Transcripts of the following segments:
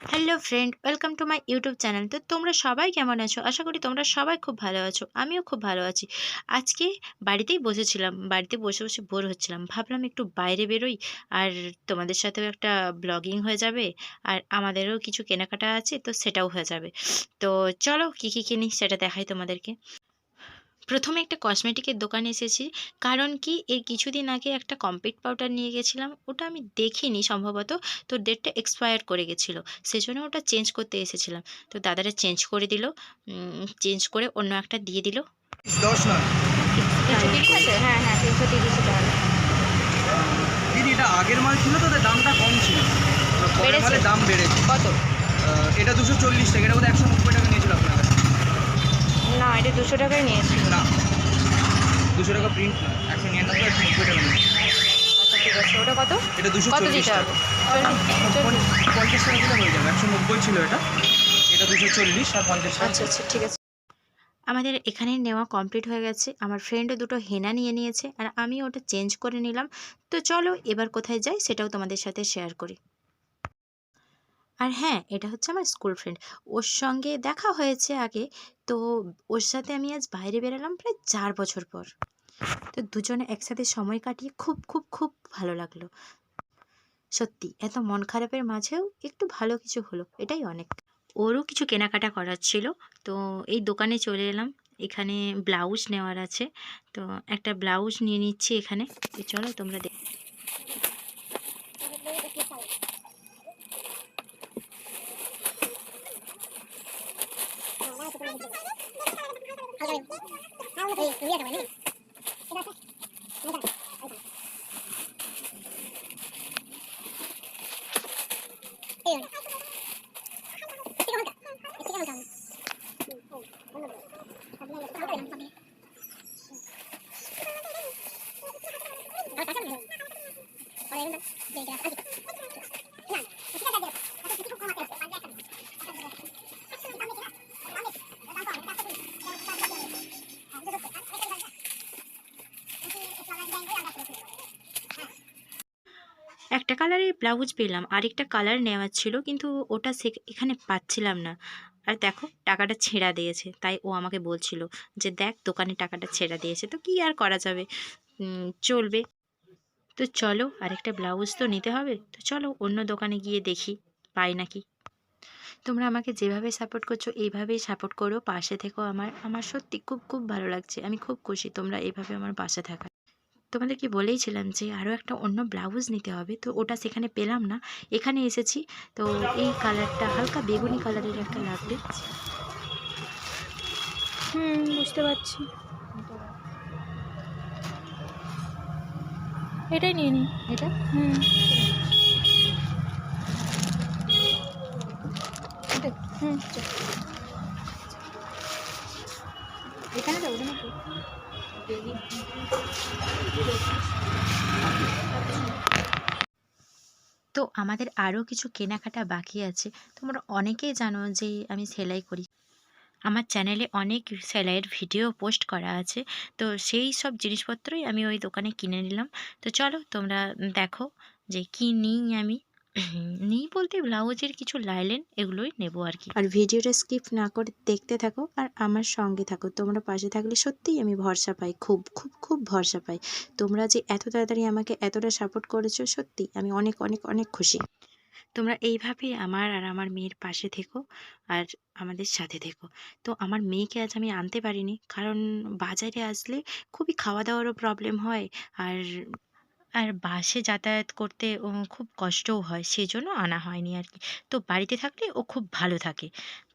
Hello friend welcome to my YouTube channel তো তোমরা সবাই কেমন আছো? আশা করি তোমরা সবাই খুব ভালো আছো। আমিও খুব ভালো আছি। আজকে বাড়িতেই বসেছিলাম, বাড়িতে বসে বসে বোর হচ্ছিলাম। ভাবলাম একটু বাইরে বেরোই, আর তোমাদের সাথেও একটা ব্লগিং হয়ে যাবে, আর আমাদেরও কিছু কেনাকাটা আছে, তো সেটাও হয়ে যাবে। তো চলো কী কী কিনি সেটা দেখাই তোমাদেরকে। প্রথমে একটা কসমেটিকের দোকানে এসেছি। কারণ কি? এর কিছুদিন আগে একটা কমপ্লিট পাউডার নিয়ে গেছিলাম। ওটা আমি দেখিনি সম্ভবত। তো ডেটটা এক্সপায়ার করে গেছিল। সেজন্য ওটা চেঞ্জ করতে এসেছিলাম। তো দাদারা চেঞ্জ করে দিল। চেঞ্জ করে অন্য একটা দিয়ে দিল। দশ নয় হ্যাঁ হ্যাঁ তিনশো তিরিশে দিদি এটা আগের মাল ছিল তো? দামটা কম ছিল। পরের বেড়েছে? মালের দাম বেড়েছে। কত? এটা দুশো চল্লিশ টাকা। এটা বোধহয় একশো নব্বই টাকা নিয়েছিল আপনার। না এটা দুশো টাকায় নিয়েছি না দুশো টাকা প্রিন্ট না একশো নিরানব্বই একশো নব্বই টাকা নিয়েছি আচ্ছা ঠিক আছে ওটা কত? এটা দুশো কত দিতে হবে? চল্লিশ চল্লিশ। পঞ্চাশ টাকা দিলে হয়ে যাবে একশো নব্বই ছিল এটা। এটা দুশো চল্লিশ আর পঞ্চাশ আচ্ছা আচ্ছা ঠিক আছে। আমাদের এখানে নেওয়া কমপ্লিট হয়ে গেছে। আমার ফ্রেন্ডও দুটো হেনা নিয়ে নিয়েছে আর আমি ওটা চেঞ্জ করে নিলাম। তো চলো এবার কোথায় যাই সেটাও তোমাদের সাথে শেয়ার করি। আর হ্যাঁ এটা হচ্ছে আমার স্কুল ফ্রেন্ড ওর সঙ্গে দেখা হয়েছে আগে। তো ওর সাথে আমি আজ বাইরে বেরোলাম প্রায় চার বছর পর। তো দুজনে একসাথে সময় কাটিয়ে খুব খুব খুব ভালো লাগল। সত্যি, এত মন খারাপের মাঝেও একটু ভালো কিছু হলো, এটাই অনেক। ওরও কিছু কেনাকাটা করার ছিল। তো এই দোকানে চলে এলাম। এখানে ব্লাউজ নেওয়ার আছে। তো একটা ব্লাউজ নিয়ে নিচ্ছি এখানে। চলো তোমরা দেখ い伸びやかなね。Thank you. একটা কালারের ব্লাউজ পেলাম, আরেকটা কালার নেওয়ার ছিল, কিন্তু ওটা সে এখানে পাচ্ছিলাম না। আর দেখো, টাকাটা ছেঁড়া দিয়েছে, তাই ও আমাকে বলছিল যে, দেখ, দোকানে টাকাটা ছেঁড়া দিয়েছে, তো কি আর করা যাবে? চলবে। তো চলো, আরেকটা ব্লাউজ তো নিতে হবে, তো চলো অন্য দোকানে গিয়ে দেখি, পাই নাকি। তোমরা আমাকে যেভাবে সাপোর্ট করছ, এইভাবেই সাপোর্ট করো, পাশে থেকো আমার আমার সত্যি খুব খুব ভালো লাগছে, আমি খুব খুশি তোমরা এইভাবে আমার পাশে থাকা। তোমাদেরকে বলেইছিলাম যে আরও একটা অন্য ব্লাউজ নিতে হবে? তো ওটা সেখানে পেলাম না। এখানে এসেছি। তো এই কালারটা হালকা বেগুনি কালারের একটা লাগবে। হুম বুঝতে পারছি। এটাই নিয়ে নিই এটা? হুম। এটা? হুম। এখানে যাব নাকি? তো আমাদের আরও কিছু কেনাকাটা বাকি আছে। তোমরা অনেকেই জানো যে আমি সেলাই করি। আমার চ্যানেলে অনেক সেলাইয়ের ভিডিও পোস্ট করা আছে। তো সেই সব জিনিসপত্রই আমি ওই দোকানে কিনে নিলাম। তো চলো তোমরা দেখো যে কি নিই আমি। নিই বলতে ব্লাউজের কিছু লাইলেন এগুলোই নেব আর কি। আর ভিডিওটা স্কিপ না করে দেখতে থাকো আর আমার সঙ্গে থাকো। তোমরা পাশে থাকলে সত্যিই আমি ভরসা পাই খুব খুব খুব ভরসা পাই। তোমরা যে এত তাড়াতাড়ি আমাকে এতটা সাপোর্ট করেছ সত্যি আমি অনেক অনেক অনেক খুশি। তোমরা এইভাবেই আমার আর আমার মেয়ের পাশে থেকো আর আমাদের সাথে থেকো। তো আমার মেয়েকে আজ আমি আনতে পারিনি কারণ বাজারে আসলে খুবই খাওয়া দাওয়ারও প্রবলেম হয় আর আর বাসে যাতায়াত করতে ও খুব কষ্টও হয় সেজন্য আনা হয়নি আর কি। তো বাড়িতে থাকলে ও খুব ভালো থাকে।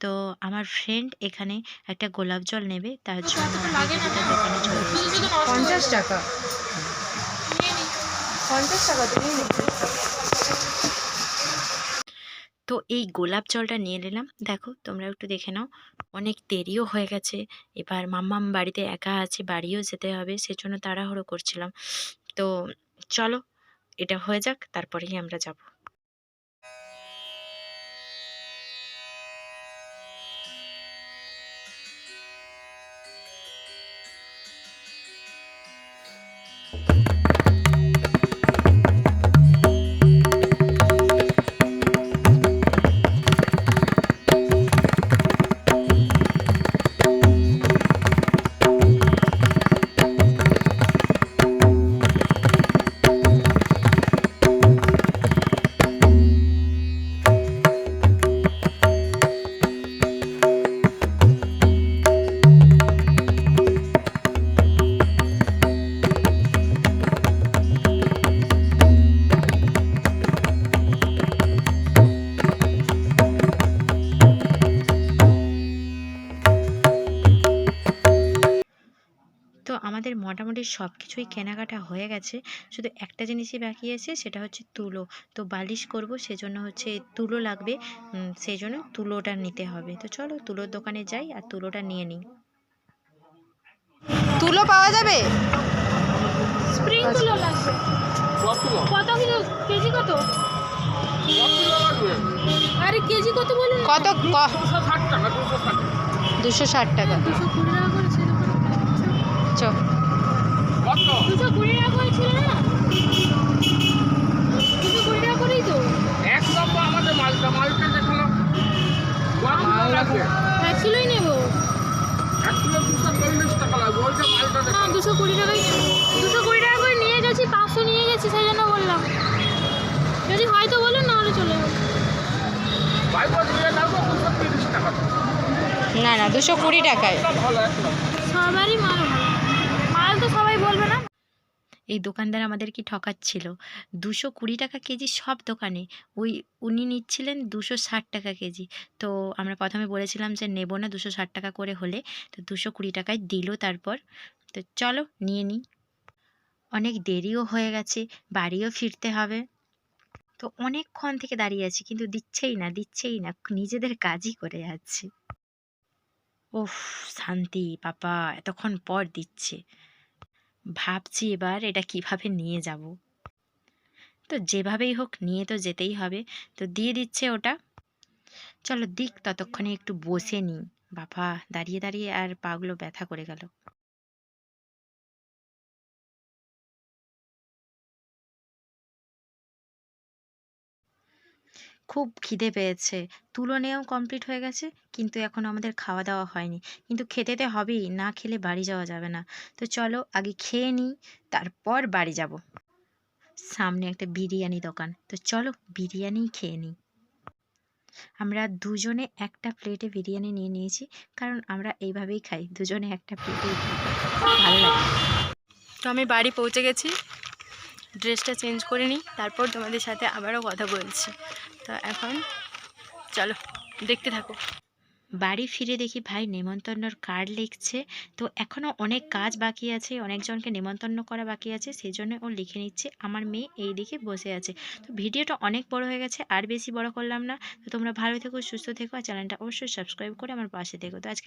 তো আমার ফ্রেন্ড এখানে একটা গোলাপ জল নেবে তার জন্য এসেছি। পঞ্চাশ টাকা। পঞ্চাশ টাকা তুমি তো এই গোলাপ জলটা নিয়ে নিলাম। দেখো তোমরা একটু দেখে নাও। অনেক দেরিও হয়ে গেছে। এবার মাম্মাম বাড়িতে একা আছে বাড়িও যেতে হবে সেজন্য তাড়াহুড়ো করছিলাম। তো চলো এটা হয়ে যাক তারপরেই আমরা যাব। মোটামুটি সব কিছুই কেনাকাটা হয়ে গেছে। শুধু একটা জিনিসই বাকি আছে সেটা হচ্ছে তুলো। তো বালিশ করব সেজন্য হচ্ছে তুলো লাগবে। সেই জন্য তুলোটা নিতে হবে। তো চলো তুলোর দোকানে যাই আর তুলোটা নিয়ে নিই। তুলো পাওয়া যাবে? স্প্রিং তুলো লাগবে। কত কিলো? কেজি কত? আরে কেজি কত বলুন কত দুশো ষাট টাকা। দুশো কুড়ি টাকা করে ছিল। চ। দুশো কুড়ি টাকা করে ছিল না দুশো কুড়ি টাকা করেই তো। এক নম্বর আমাদের মালটা মালটা দেখাল। এক কিলোই নেব। এক কিলো দুশো চল্লিশ টাকা লাগবে ওইটা মালটা না দুশো কুড়ি টাকাই নেব। দুশো কুড়ি টাকা করে নিয়ে গেছি পাঁচশো নিয়ে গেছি সেই জন্য বললাম। যদি হয়তো বলুন নাহলে চলে যাব। না না দুশো কুড়ি টাকায়। সবারই মাল ভালো মাল তো সবাই বলবে না এই দোকানদার আমাদের কি ঠকাচ্ছিল। দুশো কুড়ি টাকা কেজি সব দোকানে। ওই উনি নিচ্ছিলেন দুশো ষাট টাকা কেজি। তো আমরা প্রথমে বলেছিলাম যে, নেব না দুশো ষাট টাকা করে হলে। তো দুশো কুড়ি টাকায় দিল তারপর। তো চলো নিয়ে নিই। অনেক দেরিও হয়ে গেছে, বাড়িও ফিরতে হবে। তো অনেকক্ষণ থেকে দাঁড়িয়ে আছি, কিন্তু দিচ্ছেই না দিচ্ছেই না, নিজেদের কাজই করে যাচ্ছে। ওফ শান্তি, পাপা, এতক্ষণ পর দিচ্ছে। ভাবছি এবার এটা কীভাবে নিয়ে যাব। তো যেভাবেই হোক নিয়ে তো যেতেই হবে। তো দিয়ে দিচ্ছে ওটা। চলো দিক, ততক্ষণে একটু বসে নিই। বাবা দাঁড়িয়ে দাঁড়িয়ে আর পাগুলো ব্যথা করে গেল। খুব খিদে পেয়েছে। তুলো কমপ্লিট হয়ে গেছে, কিন্তু এখন আমাদের খাওয়া দাওয়া হয়নি। কিন্তু খেতে তো হবেই, না খেলে বাড়ি যাওয়া যাবে না। তো চলো আগে খেয়ে নিই, তারপর বাড়ি যাব। সামনে একটা বিরিয়ানি দোকান। তো চলো বিরিয়ানি খেয়ে নিই। আমরা দুজনে একটা প্লেটে বিরিয়ানি নিয়ে নিয়েছি, কারণ আমরা এইভাবেই খাই। দুজনে একটা প্লেটেই খাই ভালো লাগে। তো আমি বাড়ি পৌঁছে গেছি। ড্রেসটা চেঞ্জ করে নিই, তারপর তোমাদের সাথে আবারও কথা বলছি। তো এখন চলো, দেখতে থাকো। বাড়ি ফিরে দেখি ভাই নেমন্তন্নর কার্ড লিখছে। তো এখনও অনেক কাজ বাকি আছে, অনেকজনকে নেমন্তন্ন করা বাকি আছে সেই জন্য ও লিখে নিচ্ছে, আমার মেয়ে এই দিকে বসে আছে। তো ভিডিওটা অনেক বড় হয়ে গেছে, আর বেশি বড় করলাম না। তো তোমরা ভালো থেকো, সুস্থ থেকো, আর চ্যানেলটা অবশ্যই সাবস্ক্রাইব করে আমার পাশে থেকো। তো আজকে